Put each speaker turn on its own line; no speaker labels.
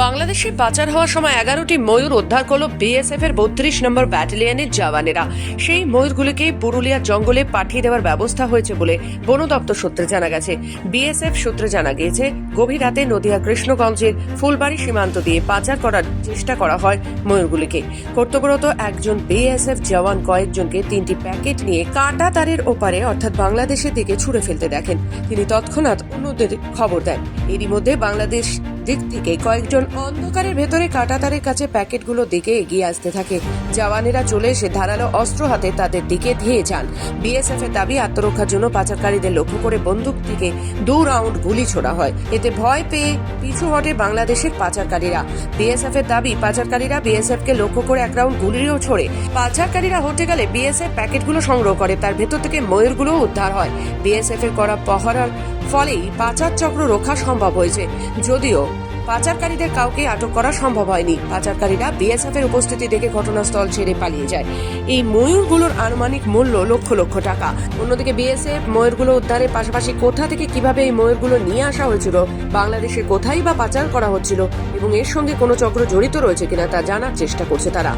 বাংলাদেশে পাচার হওয়ার সময় এগারোটি ময়ূর উদ্ধার করল বিএসএফ এর বত্রিশ নম্বর ব্যাটালিয়নের জওয়ানেরা। সেই ময়ূরগুলিকে পুরুলিয়ার জঙ্গলে পাঠিয়ে দেওয়ার ব্যবস্থা হয়েছে বলে বন দপ্তর সূত্রে জানা গেছে। বিএসএফ সূত্রে জানা গিয়েছে, গভীর রাতে নদিয়া কৃষ্ণগঞ্জের ফুলবাড়ি সীমান্ত দিয়ে পাচার করার চেষ্টা করা হয় ময়ূরগুলিকে। কর্তব্যরত একজন বিএসএফ জওয়ান কয়েকজনকে তিনটি প্যাকেট নিয়ে কাঁটা তারের ওপারে, অর্থাৎ বাংলাদেশের দিকে ছুড়ে ফেলতে দেখেন। তিনি তৎক্ষণাৎ অন্যদের খবর দেন। এরই মধ্যে বাংলাদেশ দিক থেকে কয়েকজন অন্ধকারের ভেতরে কাঁটাতারের কাছে প্যাকেটগুলো দিকে এগিয়ে আসতে থাকে। জওয়ানেরা চলে এসে ধারালো অস্ত্র হাতে তাদের দিকে ধেয়ে যান। বিএসএফ এর দাবি, আত্মরক্ষার জন্য পাচারকারীদের লক্ষ্য করে বন্দুক থেকে দু রাউন্ড গুলি ছোড়া হয়। এতে ভয় পেয়ে পিছু হটে বাংলাদেশের পাচারকারীরা। বিএসএফ এর দাবি, পাচারকারীরা বিএসএফ কে লক্ষ্য করে এক রাউন্ড গুলিও ছোড়ে। পাচারকারীরা হটে গেলে বিএসএফ প্যাকেটগুলো সংগ্রহ করে। তার ভেতর থেকে ময়ূরগুলো উদ্ধার হয়। বিএসএফ এর করা পহরার ফলেই পাচার চক্র রক্ষা সম্ভব হয়েছে। যদিও পাচারকারীদের কাউকে আটক করা সম্ভব হয়নি। পাচারকারীরা বিএসএফ এর উপস্থিতি দেখে ঘটনাস্থল ছেড়ে পালিয়ে যায়। এই ময়ূরগুলোর আনুমানিক মূল্য লক্ষ লক্ষ টাকা। অন্যদিকে বিএসএফ ময়ূরগুলো উদ্ধারের পাশাপাশি কোথা থেকে কীভাবে এই ময়ূরগুলো নিয়ে আসা হয়েছিল, বাংলাদেশে কোথায় বা পাচার করা হচ্ছিল এবং এর সঙ্গে কোনো চক্র জড়িত রয়েছে কিনা তা জানার চেষ্টা করছে তারা।